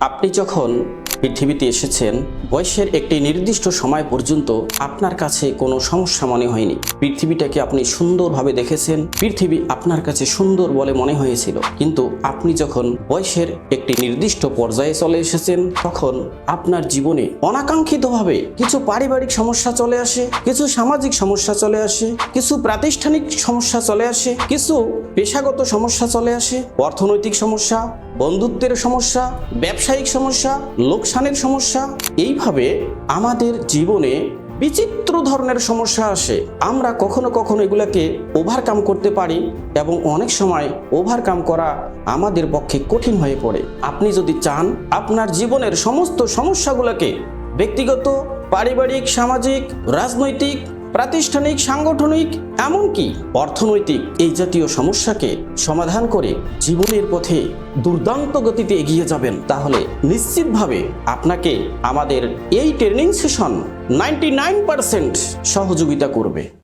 আপনি যখন পৃথিবীতে এসেছেন, বয়সের একটি নির্দিষ্ট সময় পর্যন্ত আপনার কাছে কোনো সমস্যা মনে হয়নি। পৃথিবীটাকে আপনি সুন্দরভাবে দেখেছেন, পৃথিবী আপনার কাছে সুন্দর বলে মনে হয়েছিল। কিন্তু আপনি যখন বয়সের একটি নির্দিষ্ট পর্যায়ে চলে এসেছেন, তখন আপনার জীবনে অনাকাঙ্ক্ষিতভাবে কিছু পারিবারিক সমস্যা চলে আসে, কিছু সামাজিক সমস্যা চলে আসে, কিছু প্রাতিষ্ঠানিক সমস্যা চলে আসে, কিছু পেশাগত সমস্যা চলে আসে, অর্থনৈতিক সমস্যা, বন্ধুত্বের সমস্যা, ব্যবসায়িক সমস্যা লোকসানের সমস্যা? এইভাবে আমাদের জীবনে বিচিত্র ধরনের সমস্যা আসে। আমরা কখনো কখনো এগুলাকে ওভারকাম করতে পারি এবং অনেক সময় ওভারকাম করা আমাদের পক্ষে কঠিন হয়ে পড়ে। আপনি যদি চান আপনার জীবনের সমস্ত সমস্যাগুলোকে ব্যক্তিগত, পারিবারিক, সামাজিক, রাজনৈতিক প্রাতিষ্ঠানিক, সাংগঠনিক, এমনকি অর্থনৈতিক এই জাতীয় সমস্যাকে সমাধান করে জীবনের পথে দুর্দান্ত গতিতে এগিয়ে যাবেন, তাহলে নিশ্চিতভাবে আপনাকে আমাদের এই ট্রেনিং সেশন নাইনটি সহযোগিতা করবে।